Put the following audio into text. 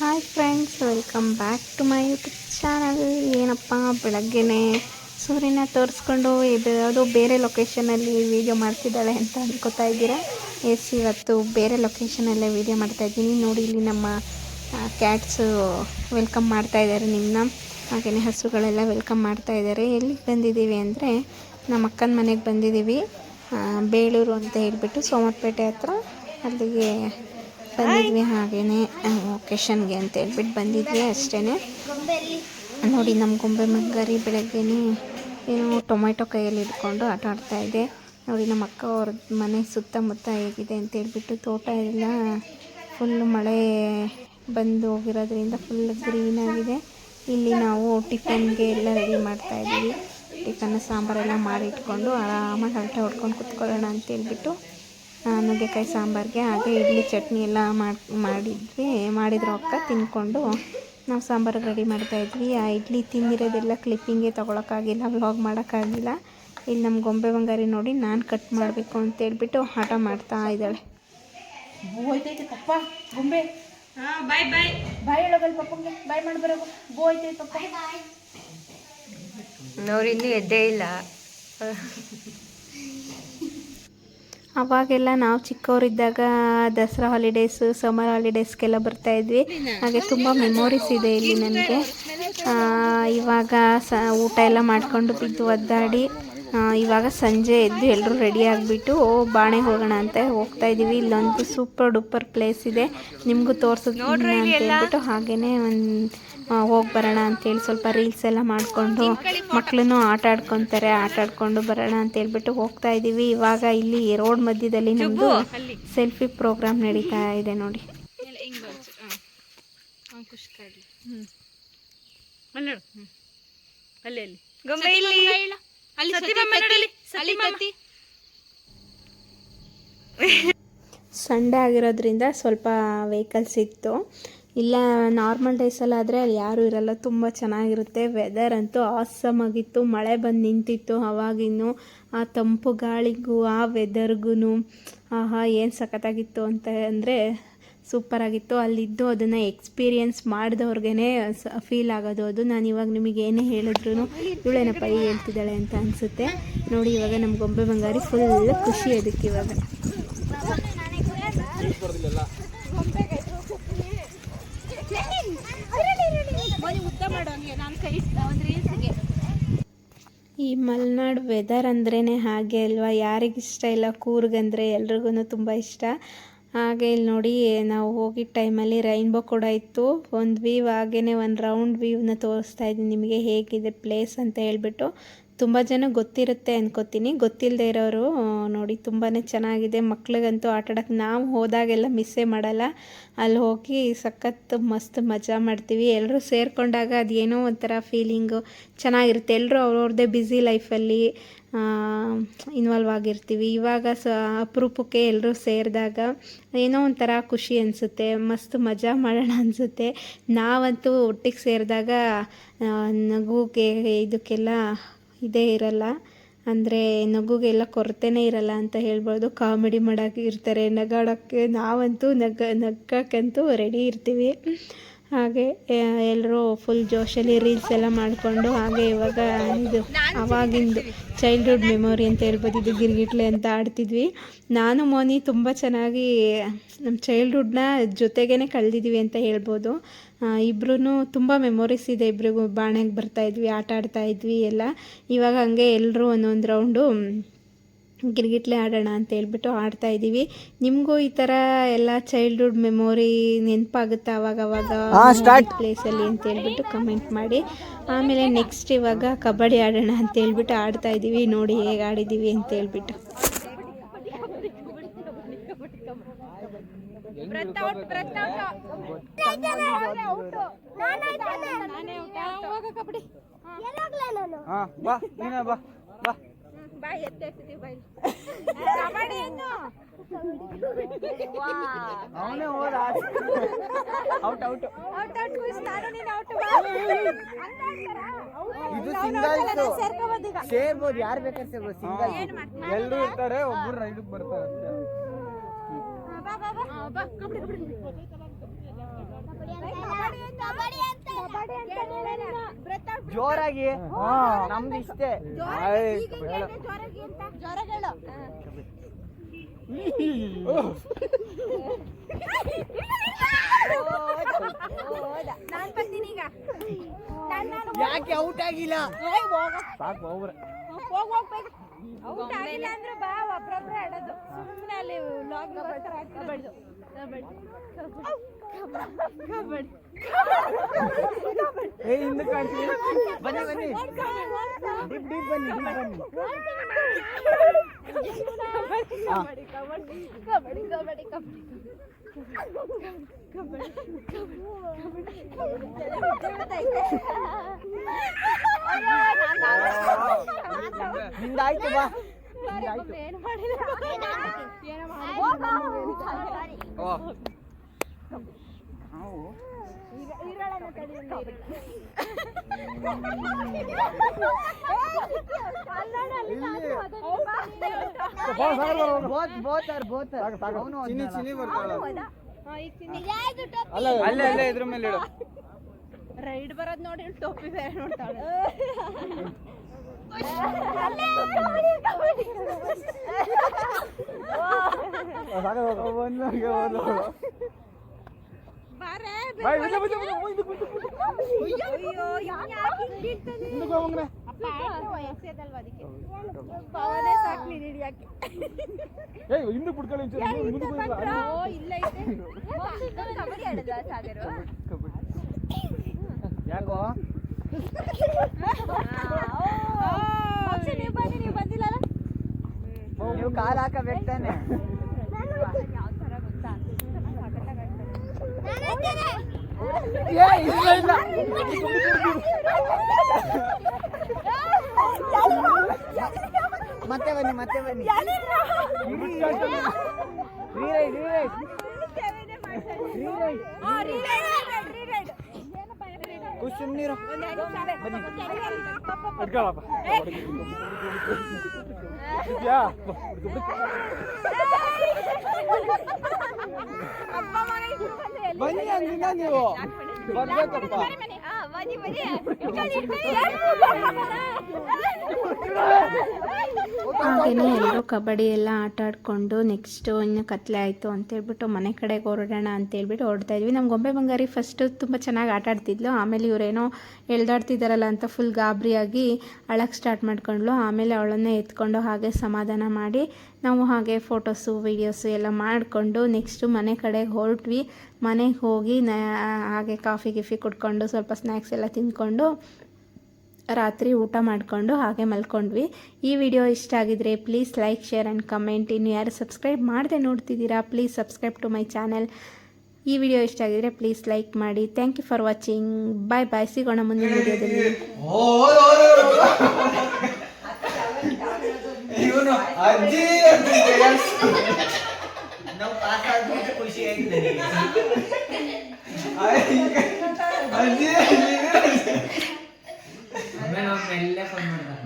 Hi friends welcome back to my YouTube channel ಏನಪ್ಪ, ಬೆಳಗ್ಗೆನೆ ಸೂರ್ಯನ ತೋರಿಸ್ಕೊಂಡು ಇದು ಯಾವುದೋ ಬೇರೆ ಲೊಕೇಶನಲ್ಲಿ ವೀಡಿಯೋ ಮಾಡ್ತಿದ್ದಾಳೆ ಅಂತ ಅನ್ಕೋತಾ ಇದ್ದೀರಾ? ಎಸ್ ಇವತ್ತು ಬೇರೆ ಲೊಕೇಶನಲ್ಲೇ ವೀಡಿಯೋ ಮಾಡ್ತಾಯಿದ್ದೀನಿ ನೋಡಿ, ಇಲ್ಲಿ ನಮ್ಮ ಕ್ಯಾಟ್ಸು ವೆಲ್ಕಮ್ ಮಾಡ್ತಾ ಇದ್ದಾರೆ ನಿಮ್ಮನ್ನ ಹಾಗೆಯೇ ಹಸುಗಳೆಲ್ಲ ವೆಲ್ಕಮ್ ಮಾಡ್ತಾ ಇದ್ದಾರೆ. ಎಲ್ಲಿಗೆ ಬಂದಿದ್ದೀವಿ ಅಂದರೆ, ನಮ್ಮ ಅಕ್ಕನ ಮನೆಗೆ ಬಂದಿದ್ದೀವಿ. ಬೇಳೂರು ಅಂತ ಹೇಳ್ಬಿಟ್ಟು ಸೋಮಪೇಟೆ ಹತ್ರ. ಅಲ್ಲಿಗೆ ಬಂದಿದ್ವಿ ಹಾಗೇನೆ ಒಕೇಶನ್ಗೆ ಅಂತ ಹೇಳ್ಬಿಟ್ಟು ಬಂದಿದ್ವಿ ಅಷ್ಟೇ ನೋಡಿ ನಮ್ಮ ಗೊಂಬೆ ಮಂಗಾರಿ ಬೆಳಗ್ಗೆ ಏನು ಟೊಮೆಟೊ ಕೈಯಲ್ಲಿ ಇಟ್ಕೊಂಡು ಆಟ ಆಡ್ತಾ ಇದೆ. ನೋಡಿ ನಮ್ಮ ಅಕ್ಕ ಅವ್ರ ಮನೆ ಸುತ್ತಮುತ್ತ ಹೇಗಿದೆ ಅಂತ ಹೇಳ್ಬಿಟ್ಟು ತೋಟ ಎಲ್ಲ ಫುಲ್ ಮಳೆ ಬಂದು ಹೋಗಿರೋದ್ರಿಂದ ಫುಲ್ ಗ್ರೀನ್ ಆಗಿದೆ. ಇಲ್ಲಿ ನಾವು ಟಿಫನ್ಗೆ ಎಲ್ಲ ರೆಡಿ ಮಾಡ್ತಾ ಇದ್ದೀವಿ. ಟಿಫನ್ ಸಾಂಬಾರೆಲ್ಲ ಮಾಡಿಟ್ಕೊಂಡು ಆರಾಮಾಗಿ ಹರಟೆ ಹೊಡ್ಕೊಂಡು ಕುತ್ಕೊಳ್ಳೋಣ ಅಂತ ಹೇಳ್ಬಿಟ್ಟು ಆ, ನುಗ್ಗೆಕಾಯಿ ಸಾಂಬಾರಿಗೆ ಹಾಗೆ ಇಡ್ಲಿ ಚಟ್ನಿ ಎಲ್ಲ ಮಾಡಿ ಮಾಡಿದ್ವಿ ಮಾಡಿದ್ರು ಅಕ್ಕ ತಿಂದ್ಕೊಂಡು ನಾವು ಸಾಂಬಾರು ರೆಡಿ ಮಾಡ್ತಾಯಿದ್ವಿ ಆ ಇಡ್ಲಿ ತಿಂದಿರೋದೆಲ್ಲ ಕ್ಲಿಪ್ಪಿಂಗೇ ತೊಗೊಳಕ್ಕಾಗಿಲ್ಲ ವ್ಲಾಗ್ ಮಾಡೋಕ್ಕಾಗಿಲ್ಲ. ಇಲ್ಲಿ ನಮ್ಮ ಗೊಂಬೆ ಬಂಗಾರಿ ನೋಡಿ ನಾನು ಕಟ್ ಮಾಡಬೇಕು ಅಂತ ಹೇಳ್ಬಿಟ್ಟು ಹಠ ಮಾಡ್ತಾ ಇದ್ದಾಳೆ. ಹೋಯ್ತೈತೆ ಪಪ್ಪ ಗೊಂಬೆ. ಬಾಯ್ ಬಾಯ್ ಬಾಯ್ ಹೇಳೋಗಲ್ ಪಪ್ಪಂಗೆ ಬಾಯ್ ಮಾಡಿ ಬರೋ ಬೂ ಹೋಯ್ತೈತೆ ಪಪ್ಪ. ಅವ್ರು ಇನ್ನೂ ಎದ್ದೇ ಇಲ್ಲ. ಅವಾಗೆಲ್ಲ ನಾವು ಚಿಕ್ಕವರಿದ್ದಾಗ ದಸರಾ ಹಾಲಿಡೇಸು ಸಮ್ಮರ್ ಹಾಲಿಡೇಸ್ಗೆಲ್ಲ ಬರ್ತಾ ಇದ್ವಿ. ಹಾಗೆ ತುಂಬ ಮೆಮೊರೀಸ್ ಇದೆ ಇಲ್ಲಿ ನನಗೆ. ಇವಾಗ ಸ, ಊಟ ಎಲ್ಲ ಮಾಡಿಕೊಂಡು ಬಿದ್ದು ಒದ್ದಾಡಿ. ಇವಾಗ ಸಂಜೆ ಎದ್ದು ಎಲ್ಲರೂ ರೆಡಿ ಆಗಿಬಿಟ್ಟು ಬಾಣೆ ಹೋಗೋಣ ಅಂತ ಹೋಗ್ತಾ ಇದ್ದೀವಿ ಇಲ್ಲೊಂದು ಸೂಪರ್ ಡೂಪರ್ ಪ್ಲೇಸ್ ಇದೆ. ನಿಮಗೂ ತೋರಿಸೋದು ಅಂತ ಹೇಳ್ಬಿಟ್ಟು ಹಾಗೇ ಒಂದು ಹೋಗಿ ಬರೋಣ ಅಂತೇಳಿ ಸ್ವಲ್ಪ ರೀಲ್ಸ್ ಎಲ್ಲ ಮಾಡಿಕೊಂಡು ಮಕ್ಕಳನ್ನು ಆಟ ಆಡ್ಕೊತಾರೆ ಆಟ ಆಡ್ಕೊಂಡು ಬರೋಣ ಅಂತ ಹೇಳ್ಬಿಟ್ಟು ಹೋಗ್ತಾ ಇದ್ದೀವಿ ಇವಾಗ ಇಲ್ಲಿ ರೋಡ್ ಮಧ್ಯದಲ್ಲಿ ನಮ್ಮದು ಸೆಲ್ಫಿ ಪ್ರೋಗ್ರಾಮ್ ನಡೀತಾ ಇದೆ ನೋಡಿ. ಅಲ್ಲಿ ನೋಡು. ಅಲ್ಲಿ ಸಂಡೇ ಆಗಿರೋದ್ರಿಂದ ಸ್ವಲ್ಪ ವೆಹಿಕಲ್ಸ್ ಇತ್ತು. ಇಲ್ಲ ನಾರ್ಮಲ್ ಡೇಸಲ್ಲಾದರೆ ಅಲ್ಲಿ ಯಾರೂ ಇರಲ್ಲ. ತುಂಬ ಚೆನ್ನಾಗಿರುತ್ತೆ. ವೆದರ್ ಅಂತೂ ಆಸಮ್ ಆಗಿತ್ತು. ಮಳೆ ಬಂದು ನಿಂತಿತ್ತು ಅವಾಗಿನ್ನು. ಆ ತಂಪು ಗಾಳಿಗೂ ಆ ವೆದರ್ಗೂ ಆಹಾ ಏನು ಸಖತ್ತಾಗಿತ್ತು ಅಂತ ಅಂದರೆ ಸೂಪರಾಗಿತ್ತು ಅಲ್ಲಿದ್ದು ಅದನ್ನು ಎಕ್ಸ್ಪೀರಿಯೆನ್ಸ್ ಮಾಡಿದವ್ರಿಗೇ ಫೀಲ್ ಆಗೋದು ಅದು. ನಾನು ಇವಾಗ ನಿಮಗೆ ಏನೇ ಹೇಳಿದ್ರು ಇವಳೇನಪ್ಪ ಈ ಹೇಳ್ತಿದ್ದಾಳೆ ಅಂತ ಅನಿಸುತ್ತೆ. ನೋಡಿ ಇವಾಗ ನಮ್ಮ ಗೊಂಬೆ ಬಂಗಾರಿ ಫುಲ್ ಖುಷಿ ಅದಕ್ಕೆ ಇವಾಗ. ಈ ಮಲೆನಾಡು ವೆದರ್ ಅಂದ್ರೇ ಹಾಗೆ ಅಲ್ವಾ? ಯಾರಿಗಿಷ್ಟ ಇಲ್ಲ? ಕೂರ್ಗಂದರೆ ಎಲ್ರಿಗೂ ತುಂಬ ಇಷ್ಟ. ಹಾಗೆ ಇಲ್ಲಿ ನೋಡಿ ನಾವು ಹೋಗಿದ್ದ ಟೈಮಲ್ಲಿ ರೈನ್ಬೋ ಕೂಡ ಇತ್ತು. ಒಂದು ವ್ಯೂ ಹಾಗೆಯೇ ಒಂದು ರೌಂಡ್ ವ್ಯೂನ ತೋರಿಸ್ತಾ ಇದ್ದೀನಿ. ನಿಮಗೆ ಹೇಗಿದೆ ಪ್ಲೇಸ್ ಅಂತ ಹೇಳ್ಬಿಟ್ಟು. ತುಂಬ ಜನ ಗೊತ್ತಿರುತ್ತೆ ಅನ್ಕೋತೀನಿ. ಗೊತ್ತಿಲ್ಲದೆ ಇರೋರು ನೋಡಿ ತುಂಬಾ ಚೆನ್ನಾಗಿದೆ. ಮಕ್ಳಿಗಂತೂ ಆಟ ಆಡೋಕ್ಕೆ ನಾವು ಹೋದಾಗೆಲ್ಲ ಮಿಸ್ಸೇ ಮಾಡಲ್ಲ. ಅಲ್ಲಿ ಹೋಗಿ ಸಖತ್ ಮಸ್ತ್ ಮಜಾ ಮಾಡ್ತೀವಿ. ಎಲ್ಲರೂ ಸೇರಿಕೊಂಡಾಗ ಅದೇನೋ ಒಂಥರ ಫೀಲಿಂಗು ಚೆನ್ನಾಗಿರುತ್ತೆ. ಎಲ್ಲರೂ ಅವ್ರವ್ರದ್ದೇ ಬ್ಯುಸಿ ಲೈಫಲ್ಲಿ ಇನ್ವಾಲ್ವ್ ಆಗಿರ್ತೀವಿ. ಇವಾಗ ಸ, ಅಪರೂಪಕ್ಕೆ ಎಲ್ಲರೂ ಸೇರಿದಾಗ ಏನೋ ಒಂಥರ ಖುಷಿ ಅನಿಸುತ್ತೆ. ಮಸ್ತ್ ಮಜಾ ಮಾಡೋಣ ಅನಿಸುತ್ತೆ. ನಾವಂತೂ ಒಟ್ಟಿಗೆ ಸೇರಿದಾಗ ನಗುಗೆ ಇದಕ್ಕೆಲ್ಲ ಇದೇ ಇರಲ್ಲ. ಅಂದರೆ ನಗುಗೆಲ್ಲ ಕೊರತೆನೇ ಇರಲ್ಲ ಅಂತ ಹೇಳ್ಬೋದು. ಕಾಮಿಡಿ ಮಾಡೋಕೆ ಇರ್ತಾರೆ. ನಗಾಡೋಕ್ಕೆ ನಾವಂತೂ ನಗ ನಗೋಕ್ಕಂತೂ ರೆಡಿ ಇರ್ತೀವಿ. ಹಾಗೆ ಎಲ್ಲರೂ ಫುಲ್ ಜೋಶಲ್ಲಿ ರೀಲ್ಸ್ ಎಲ್ಲ ಮಾಡಿಕೊಂಡು ಹಾಗೆ ಇವಾಗ ಇದು ಅವಾಗಿಂದು ಚೈಲ್ಡ್ಹುಡ್ ಮೆಮೊರಿ ಅಂತ ಹೇಳ್ಬೋದು ಇದು ಗಿರ್ಗಿಟ್ಲೆ ಅಂತ ಆಡ್ತಿದ್ವಿ. ನಾನು, ಮೋನಿ ತುಂಬ ಚೆನ್ನಾಗಿ ನಮ್ಮ ಚೈಲ್ಡ್ಹುಡ್ನ ಜೊತೆಗೇ ಕಳೆದಿದ್ವಿ ಅಂತ ಹೇಳ್ಬೋದು. ಇಬ್ರು ತುಂಬ ಮೆಮೊರೀಸ್ ಇದೆ, ಇಬ್ರಿಗೂ ಬಾಣೆಗೆ ಬರ್ತಾಯಿದ್ವಿ ಆಟ ಆಡ್ತಾಯಿದ್ವಿ ಎಲ್ಲ. ಇವಾಗ ಹಂಗೆ ಎಲ್ಲರೂ ಒಂದೊಂದು ರೌಂಡು ಗಿರ್ಗಿಟ್ಲೆ ಆಡೋಣ ಅಂತ ಹೇಳ್ಬಿಟ್ಟು ಆಡ್ತಾ ಇದ್ದೀವಿ. ನಿಮಗೂ ಈ ಥರ ಎಲ್ಲ ಚೈಲ್ಡ್ಹುಡ್ ಮೆಮೊರಿ ನೆನಪಾಗುತ್ತೆ ಅವಾಗ ಅವಾಗ ಪ್ಲೇಸಲ್ಲಿ ಅಂತ ಹೇಳ್ಬಿಟ್ಟು ಕಮೆಂಟ್ ಮಾಡಿ. ಆಮೇಲೆ ನೆಕ್ಸ್ಟ್ ಇವಾಗ ಕಬಡ್ಡಿ ಆಡೋಣ ಅಂತ ಹೇಳ್ಬಿಟ್ಟು ಆಡ್ತಾ ಇದ್ದೀವಿ. ನೋಡಿ ಹೇಗೆ ಆಡಿದ್ದೀವಿ ಅಂತ ಹೇಳ್ಬಿಟ್ಟು. ಹಾ. ಬಾ. ನೀನೇ ಬಾ ಬಾ ಅವನೇ ಹೋದ ಔಟ್ ಔಟ್ ಇದು ಸಿಂಗಲ್ ಸೇರ್ಬೋದು ಯಾರು ಬೇಕಾದ್ರೆ ಸೇರ್ಬೋದು ಸಿಂಗಲ್ ಎಲ್ಲರೂ ಇರ್ತಾರೆ ಒಬ್ರು ಇದಕ್ಕೆ ಬರ್ತಾರೆ ಅಷ್ಟೇ. ಬಾ ಬಾ ಇಷ್ಟೇ ಜ್ವರಗಳು ಜೋರಾಗಿ. ನಮ್ದು ಇಷ್ಟೇ. ಯಾಕೆ ಔಟ್ ಆಗಿಲ್ಲ? ಸಾಕು ಹೋಗ್ಬೇಕು ಅಂದ್ರೆ ಬಾ ಸುಮ್ಮನೆ ಅಲ್ಲಿ ಬರ್ತಾರೆ ಕಬಡ್ಡಿ ಏ ಹಿಂದೆ ಕಾಣಿಸಿ ಬನ್ನಿ ಬನ್ನಿ ಡೀಪ್ ಡೀಪ್ ಬನ್ನಿ ಡೀಪ್ ಬನ್ನಿ ಹಾ. ಕಬಡ್ಡಿ ಕಬಡ್ಡಿ ಕಬಡ್ಡಿ ಕಬಡ್ಡಿ ನಿಂದಾಯ್ತು ಬಾ ನಿಂದಾಯ್ತು ಏನು ಮಾಡಿಲ್ಲ ಓ ನಾವು ಚಿನಿ ಚಿನಿ ಅಲ್ಲೇ ಅಲ್ಲೇ ಇದ್ರ ಮೇಲೆ ಇಡು. ರೈಡ್ ಬರೋದ್ ನೋಡಿ ಟೋಪಿ ಬೇರೆ ನೋಡ್ತಾಳೆ ಯಾಕ್ ನೀವ್ ಬಂದಿಲ್ಲಲ್ಲ? ನೀವು ಕಾಲ್ ಹಾಕಬೇಕು ತಾನೆ ಸಖತ್ತಾಗ್ ಆಡ್ತಾರೆ. ಏ ಇಲ್ಲ ಇಲ್ಲ ಮತ್ತೆ ಬನ್ನಿ ಮತ್ತೆ ಬನ್ನಿ ರೀರೈಡ್ ರೀರೈಡ್ ರೀರೈಡ್ ಆ, re-ride, re-ride, re-ride. ಏನಪ್ಪ ಇದು re-ride? ಖುಷ್ ಸುಮ್ನಿರು ಒಂದ್ ಎರಡು ನಿಮಿಷ ಬನ್ನಿ. ಅಪ್ಪ ಬನ್ನಿ ಅಂದಿನ ನೀವು ಬರ್ಬೇಕಪ್ಪ ಬನ್ನಿ. ಬನ್ನಿ. ಹಾಗೆಯೇ ಎಲ್ಲರೂ ಕಬಡ್ಡಿ ಎಲ್ಲ ಆಟ ಆಡಿಕೊಂಡು ನೆಕ್ಸ್ಟು ಇನ್ನು ಕತ್ಲೆ ಆಯಿತು ಅಂತೇಳ್ಬಿಟ್ಟು ಮನೆ ಕಡೆಗೆ ಹೊರಡೋಣ ಅಂತೇಳ್ಬಿಟ್ಟು ಹೊರಡ್ತಾ ಇದ್ವಿ. ನಮ್ಮ ಗೊಂಬೆ ಬಂಗಾರಿ ಫಸ್ಟು ತುಂಬ ಚೆನ್ನಾಗಿ ಆಟ ಆಡ್ತಿದ್ಲು. ಆಮೇಲೆ ಇವರೇನೋ ಎಳ್ದಾಡ್ತಿದ್ದಾರಲ್ಲ ಅಂತ ಫುಲ್ ಗಾಬರಿಯಾಗಿ ಅಳಕ್ಕೆ ಸ್ಟಾರ್ಟ್ ಮಾಡ್ಕೊಂಡ್ಲು ಆಮೇಲೆ ಅವಳನ್ನೇ ಎತ್ಕೊಂಡು ಹಾಗೆ ಸಮಾಧಾನ ಮಾಡಿ ನಾವು ಹಾಗೆ ಫೋಟೋಸು ವೀಡಿಯೋಸು ಎಲ್ಲ ಮಾಡಿಕೊಂಡು ನೆಕ್ಸ್ಟು ಮನೆ ಕಡೆಗೆ ಹೊರಟ್ವಿ. ಮನೆಗೆ ಹೋಗಿ ನ ಹಾಗೆ ಕಾಫಿ ಗಿಫಿ ಕುಡ್ಕೊಂಡು ಸ್ವಲ್ಪ ಸ್ನ್ಯಾಕ್ಸ್ ಎಲ್ಲ ತಿಂದ್ಕೊಂಡು ರಾತ್ರಿ ಊಟ ಮಾಡಿಕೊಂಡು ಹಾಗೆ ಮಲ್ಕೊಂಡ್ವಿ. ಈ ವಿಡಿಯೋ ಇಷ್ಟ ಆಗಿದ್ರೆ please like share and comment ಇನ್ನು ಯಾರು ಸಬ್ಸ್ಕ್ರೈಬ್ ಮಾಡದೆ ನೋಡ್ತಿದ್ದೀರಾ please subscribe to my channel ಈ ವಿಡಿಯೋ ಇಷ್ಟ ಆಗಿದ್ರೆ ಪ್ಲೀಸ್ ಲೈಕ್ ಮಾಡಿ. Thank you for watching bye bye ಸಿಗೋಣ ಮುಂದಿನ ವಿಡಿಯೋದಲ್ಲಿ. മെല്ലെ മെല്ലെ കൊണ്ടുവരണം